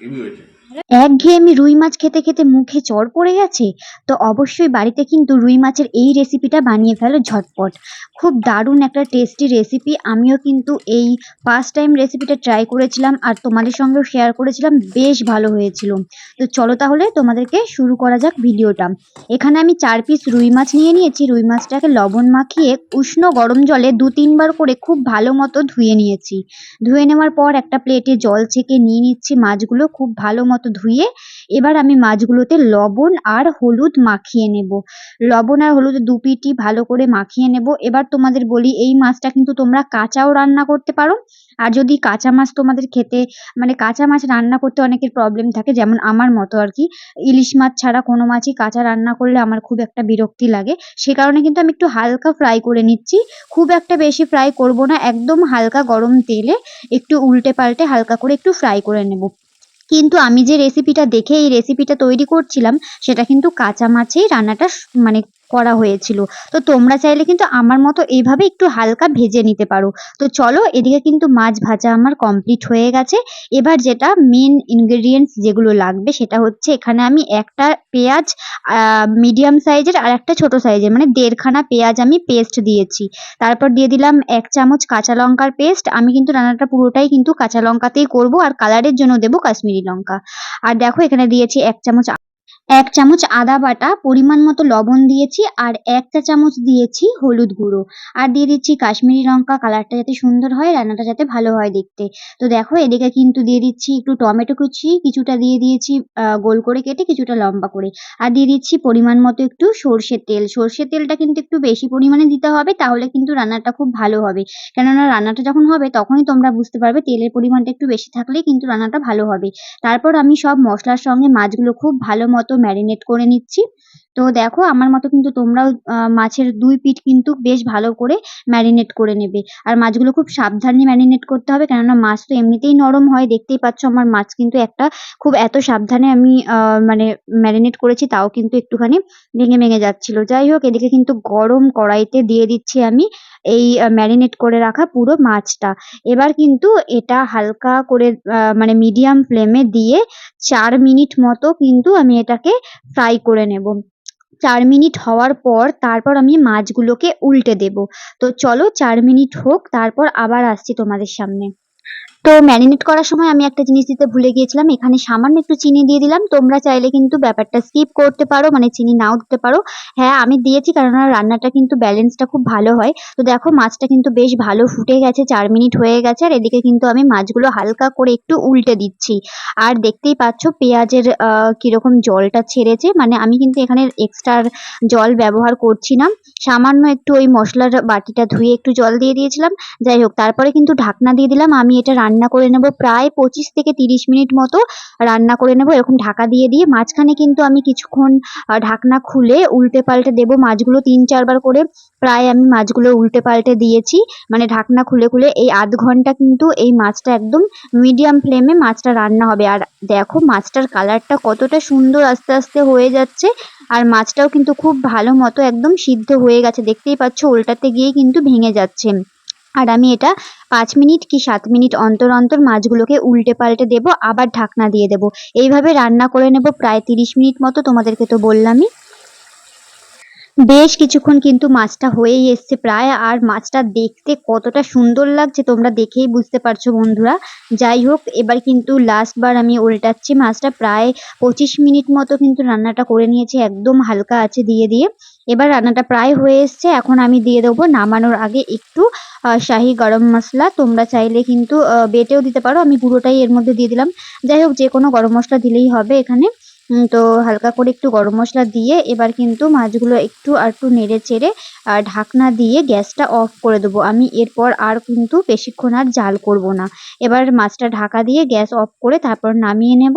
Heavy হয়েছে একঘেয়েমি রুই মাছ খেতে খেতে মুখে চড় পড়ে গেছে, তো অবশ্যই বাড়িতে কিন্তু রুই মাছের এই রেসিপিটা বানিয়ে ফেলো ঝটপট। খুব দারুণ একটা টেস্টি রেসিপি আমিও কিন্তু এই ফার্স্ট টাইম রেসিপিটা ট্রাই করেছিলাম আর তোমাদের সঙ্গেও শেয়ার করেছিলাম, বেশ ভালো হয়েছিল। তো চলো তাহলে তোমাদেরকে শুরু করা যাক ভিডিওটা এখানে আমি চার পিস রুই মাছ নিয়ে নিয়েছি। রুই মাছটাকে লবণ মাখিয়ে উষ্ণ গরম জলে দু তিনবার করে খুব ভালো মতো ধুয়ে নিয়েছি। ধুয়ে নেওয়ার পর একটা প্লেটে জল ছেঁকে নিয়ে নিচ্ছি। মাছগুলো খুব ভালো মতো ধুয়ে এবার আমি মাছগুলোতে লবণ আর হলুদ মাখিয়ে নেব। লবণ আর হলুদ দু পিঠই ভালো করে মাখিয়ে নেব। এবার তোমাদের বলি, এই মাছটা কিন্তু তোমরা কাঁচাও রান্না করতে পারো। আর যদি কাঁচা মাছ তোমাদের খেতে মানে কাঁচা মাছ রান্না করতে অনেকের প্রবলেম থাকে, যেমন আমার মতো আর কি। ইলিশ মাছ ছাড়া কোনো মাছই কাঁচা রান্না করলে আমার খুব একটা বিরক্তি লাগে। সে কারণে কিন্তু আমি একটু হালকা ফ্রাই করে নিচ্ছি। খুব একটা বেশি ফ্রাই করব না, একদম হালকা গরম তেলে একটু উল্টে পাল্টে হালকা করে একটু ফ্রাই করে নেব। কিন্তু আমি যে রেসিপিটা দেখে এই রেসিপিটা তৈরি করছিলাম, সেটা কিন্তু কাঁচা মাছেই রান্নাটা মানে করা হয়েছিল। তো তোমরা চাইলে কিন্তু আমার মতো এইভাবে একটু হালকা ভেজে নিতে পারো। তো চলো, এদিকে কিন্তু মাছ ভাজা আমার কমপ্লিট হয়ে গেছে। এবার যেটা মেন ইনগ্রেডিয়েন্টস যেগুলো লাগবে সেটা হচ্ছে এখানে আমি একটা পেঁয়াজ মিডিয়াম সাইজের আর একটা ছোট সাইজের মানে দেড়খানা পেঁয়াজ আমি পেস্ট দিয়েছি। তারপর দিয়ে দিলাম এক চামচ কাঁচা লঙ্কার পেস্ট আমি কিন্তু রান্নাটা পুরোটাই কিন্তু কাঁচা লঙ্কাতেই করব আর কালারের জন্য দেবো কাশ্মীরি লঙ্কা। আর দেখো, এখানে দিয়েছি এক চামচ এক চামচ আদা বাটা, পরিমাণ মতো লবণ দিয়েছি আর এক চা চামচ দিয়েছি হলুদ গুঁড়ো। আর দিয়ে দিচ্ছি কাশ্মীরি লঙ্কা কালারটা যাতে সুন্দর হয়, রান্নাটা যাতে ভালো হয় দেখতে। তো দেখো, এদিকে কিন্তু দিয়ে দিচ্ছি একটু টমেটো কুচি, কিছুটা দিয়ে দিয়েছি গোল করে কেটে কিছুটা লম্বা করে। আর দিয়ে দিচ্ছি পরিমাণ মতো একটু সর্ষের তেল। সর্ষের তেলটা কিন্তু একটু বেশি পরিমাণে দিতে হবে, তাহলে কিন্তু রান্নাটা খুব ভালো হবে। কেননা রান্নাটা যখন হবে, তখনই তোমরা বুঝতে পারবে তেলের পরিমাণটা একটু বেশি থাকলেই কিন্তু রান্নাটা ভালো হবে। তারপর আমি সব মশলার সঙ্গে মাছগুলো খুব ভালো মতো ম্যারিনেট করে নিচ্ছি। তো দেখো, আমার মতো কিন্তু তোমরাও মাছের দুই পিঠ কিন্তু বেশ ভালো করে ম্যারিনেট করে নেবে। আর মাছগুলো খুব সাবধানে ম্যারিনেট করতে হবে, কেননা মাছ তো এমনিতেই নরম হয়। দেখতেই পাচ্ছ আমার মাছ কিন্তু একটা খুব এত সাবধানে আমি মানে ম্যারিনেট করেছি, তাও কিন্তু একটুখানি ভেঙে ভেঙে যাচ্ছিল। যাই হোক, এদিকে কিন্তু গরম কড়াইতে দিয়ে দিচ্ছি আমি এই ম্যারিনেট করে রাখা পুরো মাছটা। এবার কিন্তু এটা হালকা করে মানে মিডিয়াম ফ্লেমে দিয়ে চার মিনিট মতো কিন্তু আমি এটাকে ফ্রাই করে নেব। চার মিনিট হওয়ার পর তারপর আমি মাছগুলোকে উল্টে দেবো। তো চলো চার মিনিট হোক, তারপর আবার আসছি তোমাদের সামনে। তো ম্যারিনেট করার সময় আমি একটা জিনিস দিতে ভুলে গিয়েছিলাম, এখানে সামান্য একটু চিনি দিয়ে দিলাম। তোমরা চাইলে কিন্তু ব্যাপারটা স্কিপ করতে পারো মানে চিনি নাও দিতে পারো। হ্যাঁ আমি দিয়েছি কারণ রান্নাটা কিন্তু ব্যালেন্সটা খুব ভালো হয়। তো দেখো, মাছটা কিন্তু বেশ ভালো ফুটে গেছে, চার মিনিট হয়ে গেছে, আর এদিকে কিন্তু আমি মাছগুলো হালকা করে একটু উল্টে দিচ্ছি। আর দেখতেই পাচ্ছ, পেঁয়াজের কীরকম জলটা ছেড়েছে মানে আমি কিন্তু এখানে এক্সট্রা জল ব্যবহার করছি না। সামান্য একটু ওই মশলার বাটিটা ধুয়ে একটু জল দিয়ে দিয়েছিলাম। যাই হোক, তারপরে কিন্তু ঢাকনা দিয়ে দিলাম। আমি এটা রান্না করে নেব প্রায় পঁচিশ থেকে তিরিশ মিনিট মতো রান্না করে নেব। এরকম ঢাকা দিয়ে দিয়ে মাঝখানে কিন্তু আমি কিছুক্ষণ ঢাকনা খুলে উল্টে পাল্টে দেবো মাছগুলো তিন চারবার করে। প্রায় আমি মাছগুলো উল্টে পাল্টে দিয়েছি। মানে ঢাকনা খুলে খুলে এই আধ ঘণ্টা কিন্তু এই মাছটা একদম মিডিয়াম ফ্লেমে মাছটা রান্না হবে। আর দেখো মাছটার কালারটা কতটা সুন্দর আস্তে আস্তে হয়ে যাচ্ছে। আর মাছটাও কিন্তু খুব ভালো মতো একদম সিদ্ধ হয়ে গেছে। দেখতেই পাচ্ছ, উল্টাতে গিয়ে কিন্তু ভেঙে যাচ্ছে। আর আমি এটা পাঁচ মিনিট কি সাত মিনিট অন্তর অন্তর মাছগুলোকে উল্টে পাল্টে দেবো, আবার ঢাকনা দিয়ে দেবো। এইভাবে রান্না করে নেব প্রায় তিরিশ মিনিট মতো, তোমাদেরকে তো বললামই। বেশ কিছুক্ষণ কিন্তু মাছটা হয়েই এসছে প্রায়, আর মাছটা দেখতে কতটা সুন্দর লাগছে তোমরা দেখেই বুঝতে পারছ বন্ধুরা। যাই হোক, এবার কিন্তু লাস্ট বার আমি উল্টাচ্ছি মাছটা, প্রায় পঁচিশ মিনিট মতো কিন্তু রান্নাটা করে নিয়েছি, একদম হালকা আছে দিয়ে দিয়ে। এবার রান্নাটা প্রায় হয়ে এসছে, এখন আমি দিয়ে দেবো নামানোর আগে একটু শাহি গরম মশলা। তোমরা চাইলে কিন্তু বেটেও দিতে পারো, আমি গুঁড়োটাই এর মধ্যে দিয়ে দিলাম। যাই হোক, যে কোনো গরম মশলা দিলেই হবে এখানে। তো হালকা করে একটু গরম মশলা দিয়ে এবার কিন্তু মাছগুলো একটু আর একটু নেড়ে চেড়ে আর ঢাকনা দিয়ে গ্যাসটা অফ করে দেবো। আমি এরপর আর কিন্তু বেশিক্ষণ আর জাল করব না। এবার মাছটা ঢাকা দিয়ে গ্যাস অফ করে তারপর নামিয়ে নেব।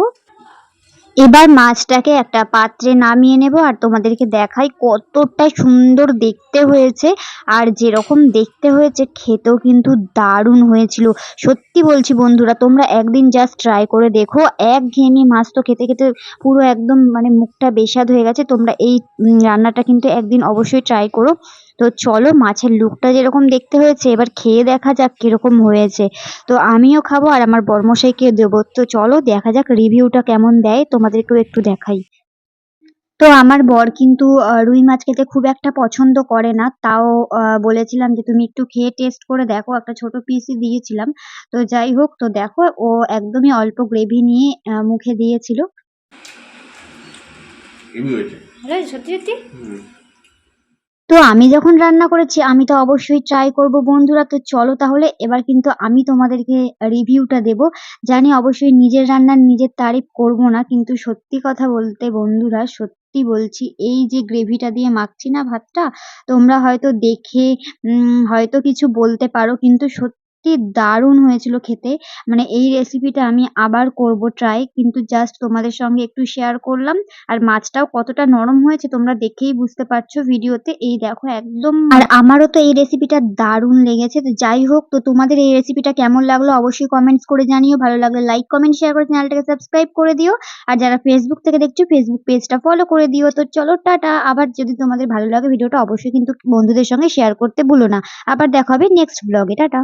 এবার মাছটাকে একটা পাত্রে নামিয়ে নেব আর তোমাদেরকে দেখাই কতটা সুন্দর দেখতে হয়েছে। আর যেরকম দেখতে হয়েছে, খেতেও কিন্তু দারুণ হয়েছিল। সত্যি বলছি বন্ধুরা, তোমরা একদিন জাস্ট ট্রাই করে দেখো। এক ঘেয়েমি মাছ তো খেতে খেতে পুরো একদম মানে মুখটা বেস্বাদ হয়ে গেছে। তোমরা এই রান্নাটা কিন্তু একদিন অবশ্যই ট্রাই করো। তো চলো মাছের লুকটা যেরকম দেখতে হয়েছে এবার খেয়ে দেখা যাক কীরকম হয়েছে। তো আমিও খাব আর আমার বর্মশাইকে দেবো। তো চলো দেখা যাক রিভিউটা কেমন দেয় তোমাদেরকেও একটু দেখাই। তো আমার বর কিন্তু রুই মাছ খেতে খুব একটা পছন্দ করে না। তাও বলেছিলাম যে তুমি একটু খেয়ে টেস্ট করে দেখো একটা ছোট পিসই দিয়েছিলাম। তো যাই হোক তো দেখো ও একদমই অল্প গ্রেভি নিয়ে মুখে দিয়েছিল। হয়েছে। সত্যি সত্যি? হুম। তো আমি যখন রান্না করেছি, আমি তো অবশ্যই ট্রাই করব বন্ধুরা। তো চলো তাহলে এবার কিন্তু আমি তোমাদেরকে রিভিউটা দেব। জানি অবশ্যই নিজের রান্নার নিজের তারিফ করব না, কিন্তু সত্যি কথা বলতে বন্ধুরা, সত্যি বলছি, এই যে গ্রেভিটা দিয়ে মাখছি না ভাতটা, তোমরা হয়তো দেখে হয়তো কিছু বলতে পারো, কিন্তু সত্যি দারুণ হয়েছিল খেতে। মানে এই রেসিপিটা আমি আবার করব ট্রাই কিন্তু জাস্ট তোমাদের সঙ্গে একটু শেয়ার করলাম। আর মাছটাও কতটা নরম হয়েছে তোমরা দেখেই বুঝতে পারছ ভিডিওতে। এই দেখো একদম আর আমারও তো এই রেসিপিটা দারুণ লেগেছে। তো যাই হোক তো তোমাদের এই রেসিপিটা কেমন লাগল অবশ্যই কমেন্টস করে জানিও। ভালো লাগলে লাইক কমেন্ট শেয়ার করে চ্যানেলটাকে সাবস্ক্রাইব করে দিও। আর যারা ফেসবুক থেকে দেখছ ফেসবুক পেজটা ফলো করে দিও। তো চলো টাটা। আবার যদি তোমাদের ভালো লাগে ভিডিওটা অবশ্যই কিন্তু বন্ধুদের সঙ্গে শেয়ার করতে ভুলো না। আবার দেখা হবে নেক্সট ব্লগে টাটা।